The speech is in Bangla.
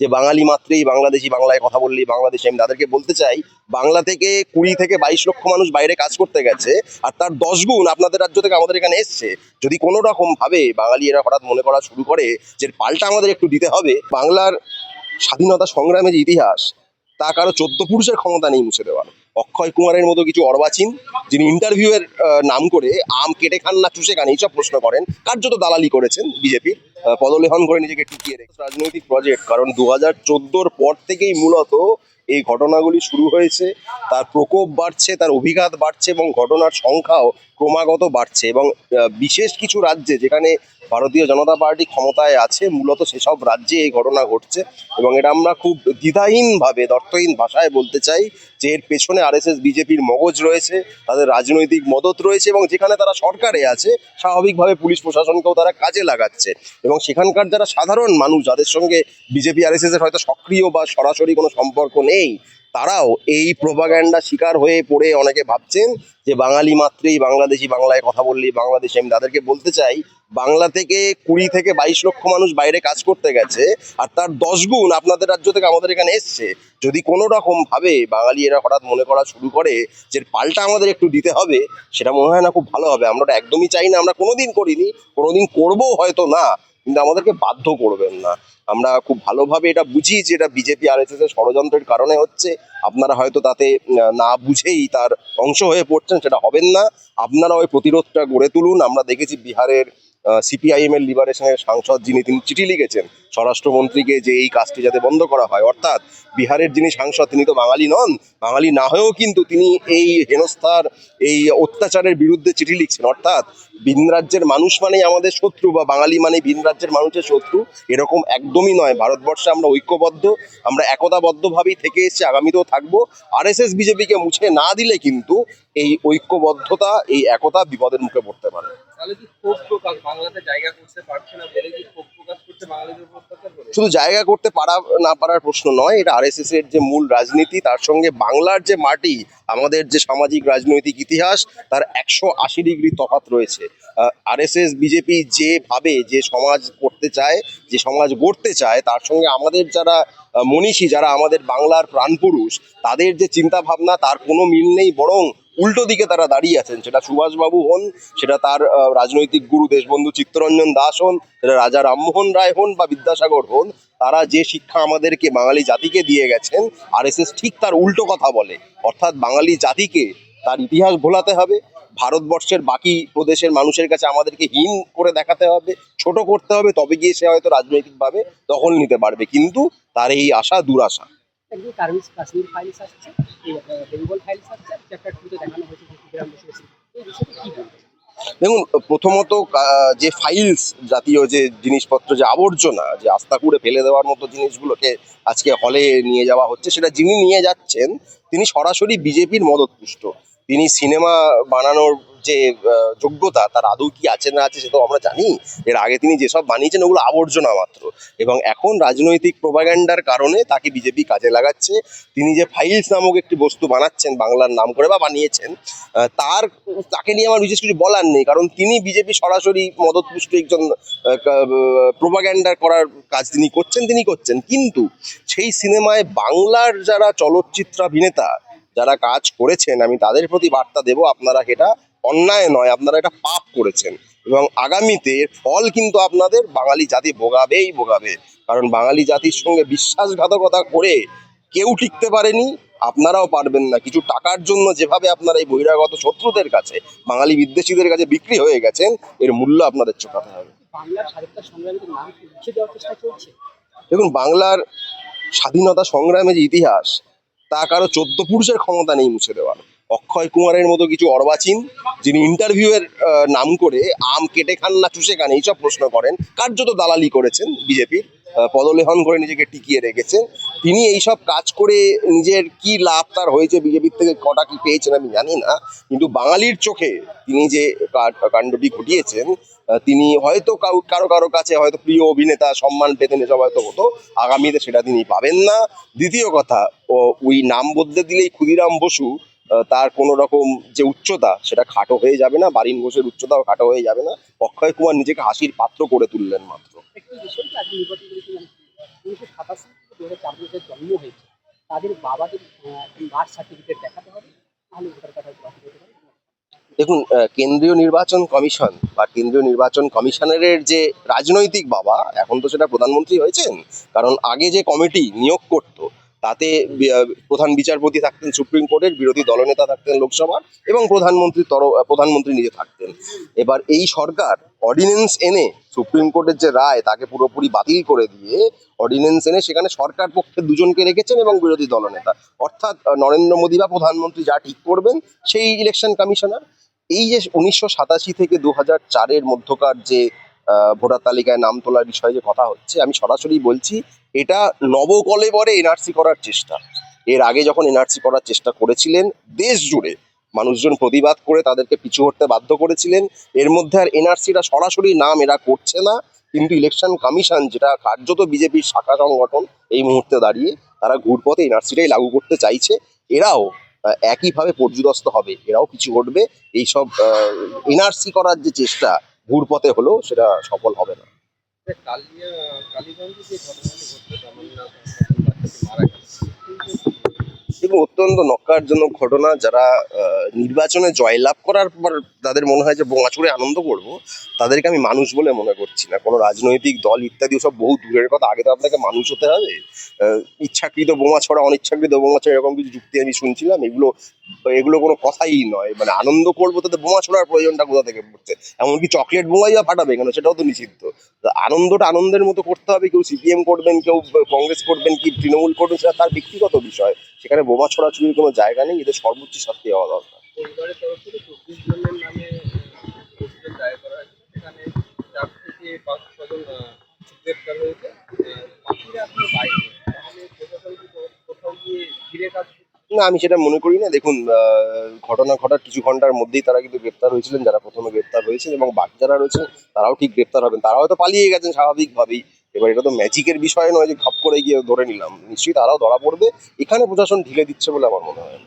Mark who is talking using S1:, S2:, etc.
S1: যে বাঙালি মাত্রেই বাংলাদেশি বাংলায় কথা বললেই বাংলাদেশি। আমি তাদেরকে বলতে চাই, বাংলা থেকে কুড়ি থেকে বাইশ লক্ষ মানুষ বাইরে কাজ করতে গেছে, আর তার দশ গুণ আপনাদের রাজ্য থেকে আমাদের এখানে এসছে। যদি কোনো রকম ভাবে বাঙালি এরা হঠাৎ মনে করা শুরু করে যে পাল্টা আমাদের একটু দিতে হবে, বাংলার স্বাধীনতা সংগ্রামের যে ইতিহাস, তা কারও চোদ্দ পুরুষের ক্ষমতা নেই মুছে দেওয়ার। অক্ষয় কুমারের মতো কিছু অর্বাচীন, যিনি ইন্টারভিউয়ের নাম করে, আম কেটে খান না চুষে খান, এইসব প্রশ্ন করেন। কার্যত দালালি করেছেন বিজেপির। পদলেহন করে নিজেকে টিকিয়ে রেখেছে। রাজনৈতিক প্রজেক্ট কারণ দু হাজার চোদ্দোর পর থেকেই মূলত এই ঘটনাগুলি শুরু হয়েছে। তার প্রকোপ বাড়ছে, তার অভিঘাত বাড়ছে এবং ঘটনার সংখ্যাও ক্রমাগত বাড়ছে এবং বিশেষ কিছু রাজ্যে যেখানে ভারতীয় জনতা পার্টি ক্ষমতায় আছে, মূলত সেসব রাজ্যে এই ঘটনা ঘটছে এবং এটা আমরা খুব দ্বিধাহীনভাবে, দর্থহীন ভাষায় বলতে চাই যে এর পেছনে আরএসএস, বিজেপির মগজ রয়েছে, তাদের রাজনৈতিক মদত রয়েছে এবং যেখানে তারা সরকারে আছে, স্বাভাবিকভাবে পুলিশ প্রশাসনকেও তারা কাজে লাগাচ্ছে এবং সেখানকার যারা সাধারণ মানুষ, যাদের সঙ্গে বিজেপি, আরএসএস এর হয়তো সক্রিয় বা সরাসরি কোনো সম্পর্ক নেই তারাও এই প্রোপাগ্যান্ডা শিকার হয়ে পড়ে অনেকে ভাবছেন যে বাঙালি মাত্রেই বাংলাদেশি বাংলায় কথা বললেই বাংলাদেশে আমি তাদেরকে বলতে চাই, বাংলা থেকে কুড়ি থেকে বাইশ লক্ষ মানুষ বাইরে কাজ করতে গেছে আর তার দশ গুণ আপনাদের রাজ্য থেকে আমাদের এখানে এসছে। যদি কোনো রকম ভাবে বাঙালি এরা হঠাৎ মনে করা শুরু করে যে পাল্টা আমাদের একটু দিতে হবে, সেটা মনে হয় না খুব ভালো হবে। আমরা একদমই চাই না, আমরা কোনোদিন করিনি, কোনোদিন করব হয়তো না। কিন্তু আমাদেরকে বাধ্য করবেন না। আমরা খুব ভালোভাবে এটা বুঝি যে এটা বিজেপি আর এস এস ষড়যন্ত্রের কারণে হচ্ছে। আপনারা হয়তো তাতে না বুঝেই তার অংশ হয়ে পড়ছেন, সেটা হবেন না। আপনারা ওই প্রতিরোধটা গড়ে তুলুন। আমরা দেখেছি বিহারের সিপিআইএম এর লিবারেশনের সাংসদ যিনি, তিনি চিঠি লিখেছেন, স্বরাষ্ট্রমন্ত্রীকে যে এই কাজটি যাতে বন্ধ করা হয়। অর্থাৎ বিহারের যিনি সাংসদ, তিনি তো বাঙালি নন, বাঙালি না হয়েও কিন্তু তিনি এই হেনস্থার, এই অত্যাচারের বিরুদ্ধে চিঠি লিখছেন। অর্থাৎ ভিন রাজ্যের মানুষ মানেই আমাদের শত্রু বা বাঙালি মানে ভিন রাজ্যের মানুষের শত্রু। এরকম একদমই নয়। ভারতবর্ষে আমরা ঐক্যবদ্ধ, আমরা একতাবদ্ধভাবেই থেকে এসেছি, আগামীতেও থাকব। আরএসএস বিজেপিকে মুছে না দিলে কিন্তু এই ঐক্যবদ্ধতা, এই একতা বিপদের মুখে পড়তে পারে। শুধু জায়গা করতে পারা, না পারার প্রশ্ন নয়, এটা আরএসএস এর যে মূল রাজনীতি, তার সঙ্গে বাংলার যে মাটি, আমাদের যে সামাজিক রাজনৈতিক ইতিহাস, তার একশো আশি ডিগ্রি তফাৎ রয়েছে। আরএসএস বিজেপি যেভাবে যে সমাজ করতে চায়, যে সমাজ গড়তে চায়, তার সঙ্গে আমাদের যারা মনীষী, যারা আমাদের বাংলার প্রাণপুরুষ, তাদের যে চিন্তা ভাবনা তার কোনো মিল নেই, বরং উল্টো দিকে তারা দাঁড়িয়ে আছেন। সেটা সুভাষবাবু হন, সেটা তার রাজনৈতিক গুরু দেশবন্ধু চিত্তরঞ্জন দাস হন, সেটা রাজা রামমোহন রায় হন বা বিদ্যাসাগর হন, তারা যে শিক্ষা আমাদেরকে বাঙালি জাতিকে দিয়ে গেছেন আর আরএসএস ঠিক তার উল্টো কথা বলে। অর্থাৎ বাঙালি জাতিকে তার ইতিহাস ভোলাতে হবে, ভারতবর্ষের বাকি প্রদেশের মানুষের কাছে আমাদেরকে হীন করে দেখাতে হবে, ছোট করতে হবে, তবে গিয়ে সে হয়তো রাজনৈতিকভাবে দখল নিতে পারবে। কিন্তু তার এই আশা, দুরাশা
S2: একদিন কার্মিস কাশ্মীর ফাইলস আসছে বেঙ্গল ফাইলস আসছে চ্যাপ্টার টুতে দেখানো হয়েছে গ্রাম বসে বসে এই বিষয়টা কি বলবেন?
S1: দেখুন, প্রথমত যে ফাইলস জাতীয় যে জিনিসপত্র, যে আবর্জনা, যে আস্থা করে ফেলে দেওয়ার মতো জিনিসগুলোকে আজকে হলে নিয়ে যাওয়া হচ্ছে, সেটা যিনি নিয়ে যাচ্ছেন, তিনি সরাসরি বিজেপির মদতপুষ্ট। তিনি সিনেমা বানানোর যে যোগ্যতা, তার আদৌ কি আছে না আছে সেটা আমরা জানি। এর আগে তিনি যেসব বানিয়েছেন ওগুলো আবর্জনা মাত্র। এবং এখন রাজনৈতিক প্রোপাগ্যান্ডার কারণে তাকে বিজেপি কাজে লাগাচ্ছে। তিনি যে ফাইলস নামক একটি বস্তু বানাচ্ছেন বাংলার নাম করে বা বানিয়েছেন তার, তাকে নিয়ে আমার বিশেষ কিছু বলার নেই। কারণ তিনি বিজেপি সরাসরি মদতপুষ্ট একজন প্রোপাগ্যান্ডার করার কাজ তিনি করছেন তিনি করছেন। কিন্তু সেই সিনেমায় বাংলার যারা চলচ্চিত্রাভিনেতা যারা কাজ করেছেন আমি তাদের প্রতি বার্তা দেব আপনারা এটা অন্যায় নয় আপনারা এটা পাপ করেছেন। এবং আগামীতে ফল কিন্তু আপনাদের বাঙালি জাতি ভোগাবেই ভোগাবে। কারণ বাঙালি জাতির সঙ্গে বিশ্বাসঘাতকতা করে কেউ টিকতে পারেনি আপনারাও পারবেন না। কিছু টাকার জন্য যেভাবে আপনারা এই বহিরাগত শত্রুদের কাছে বাঙালি বিদ্বেষীদের কাছে বিক্রি হয়ে গেছেন এর মূল্য আপনাদের চোখাতে হবে। দেখুন বাংলার স্বাধীনতা সংগ্রামের যে ইতিহাস তা কারও চোদ্দ পুরুষের ক্ষমতা নেই মুছে দেওয়ার। অক্ষয় কুমারের মতো কিছু অর্বাচীন যিনি ইন্টারভিউয়ের নাম করে আম কেটে খান না চুষে খান এইসব প্রশ্ন করেন। কার্যত দালালি করেছেন বিজেপির পদলেহন করে নিজেকে টিকিয়ে রেখেছেন। তিনি এইসব কাজ করে নিজের কি লাভ তার হয়েছে বিজেপির থেকে, কটা কি পেয়েছেন আমি জানি না। কিন্তু বাঙালির চোখে তিনি যে কাণ্ডটি ঘটিয়েছেন তিনি হয়তো কারও কারও কাছে হয়তো প্রিয় অভিনেতা, সম্মান পেতেন, এসব হয়তো হতো। আগামীতে সেটা তিনি পাবেন না। দ্বিতীয় কথা ওই নাম বদলে দিলেই ক্ষুদিরাম বসু তার কোনো রকম যে উচ্চতা, সেটা খাটো হয়ে যাবে না। বারিন ঘোষের উচ্চতাও খাটো হয়ে যাবে না। অক্ষয় কুমার নিজেকে হাসির পাত্র করে তুললেন মাত্র।
S2: তাদের বাবাদের বার্থ সার্টিফিকেট দেখাতে হবে। তাহলে ভোটার কার্ড হয়তো বাতিল হতে পারে
S1: দেখুন কেন্দ্রীয় নির্বাচন কমিশন বা কেন্দ্রীয় নির্বাচন কমিশনারের যে রাজনৈতিক বাবা, এখন তো সেটা প্রধানমন্ত্রী হয়েছেন, কারণ আগে যে কমিটি নিয়োগ করত, তাতে প্রধান বিচারপতি থাকতেন সুপ্রিম কোর্টের, বিরোধী দলনেতা থাকতেন লোকসভার, এবং প্রধানমন্ত্রী তর, প্রধানমন্ত্রী নিজে থাকতেন। এবার এই সরকার অর্ডিন্যান্স এনে সুপ্রিম কোর্টের যে রায়, তাকে পুরোপুরি বাতিল করে দিয়ে অর্ডিন্যান্স এনে সেখানে সরকার পক্ষে দুজনকে রেখেছেন এবং বিরোধী দলনেতা। অর্থাৎ নরেন্দ্র মোদী বা প্রধানমন্ত্রী যা ঠিক করবেন, সেই ইলেকশন কমিশনার এই যে উনিশশো সাতাশি থেকে দু হাজার চারের মধ্যকার যে ভোটার তালিকায় নাম তোলার বিষয়ে যে কথা হচ্ছে, আমি সরাসরি বলছি, এটা নবকলেবরে এনআরসি করার চেষ্টা। এর আগে যখন এনআরসি করার চেষ্টা করেছিলেন, দেশ জুড়ে মানুষজন প্রতিবাদ করে তাদেরকে পিছু হটতে বাধ্য করেছিলেন। এর মধ্যে আর এনআরসিটা সরাসরি নাম এরা করছে না, কিন্তু ইলেকশন কমিশন যেটা কার্যত বিজেপির শাখা সংগঠন, এই মুহূর্তে দাঁড়িয়ে তারা ঘুরপথে এনআরসিটাই লাগু করতে চাইছে। এরাও একইভাবে পর্যুদস্ত হবে, এরাও কিছু ঘটবে। এইসব এনআরসি করার যে চেষ্টা ঘুরপথে হলো, সেটা সফল হবে না।
S3: যে ঘটনাটি বাচ্চাটি মারা
S1: এবং অত্যন্ত নক্কারজনক ঘটনা যারা নির্বাচনে জয়লাভ করার পর তাদের মনে হয় যে বোঙাচুরে আনন্দ করব, তাদেরকে আমি মানুষ বলে মনে করছি না। কোনো রাজনৈতিক দল ইত্যাদি সব বহু দূরের কথা, আগে তো আপনাকে মানুষ হতে হবে। ইচ্ছাকৃত বোমা ছড়া, অনিচ্ছাকৃত বোমা ছড়া, এরকম কিছু যুক্তি আমি শুনছিলাম। এগুলো এগুলো কোনো কথাই নয়। মানে আনন্দ করব তাতে বোমা ছোড়ার প্রয়োজনটা কোথা থেকে পড়ছে? এমনকি চকলেট বোমাই বা ফাটাবে কেন? সেটাও তো নিষিদ্ধ। আনন্দটা আনন্দের মতো করতে হবে। কেউ সিপিএম করবেন কেউ কংগ্রেস করবেন কি তৃণমূল করবেন সেটা তার ব্যক্তিগত বিষয়। সেখানে বোমা ছোড়াছুড়ির কোনো জায়গা নেই এদের সর্বোচ্চ শাস্তি হওয়া দরকার? না আমি সেটা মনে করি না। দেখুন ঘটনা ঘটার কিছু ঘণ্টার মধ্যেই তারা কিন্তু গ্রেপ্তার হয়েছিলেন, যারা প্রথমে গ্রেপ্তার হয়েছেন এবং বাকি যারা রয়েছেন, তারাও ঠিক গ্রেপ্তার হবেন। তারা হয়তো পালিয়ে গেছেন স্বাভাবিকভাবেই। এবার এটা তো ম্যাজিকের বিষয় নয় যে খপ করে গিয়ে ধরে নিলাম। নিশ্চয়ই তারাও ধরা পড়বে। এখানে প্রশাসন ঢিলে দিচ্ছে বলে আমার মনে হয়।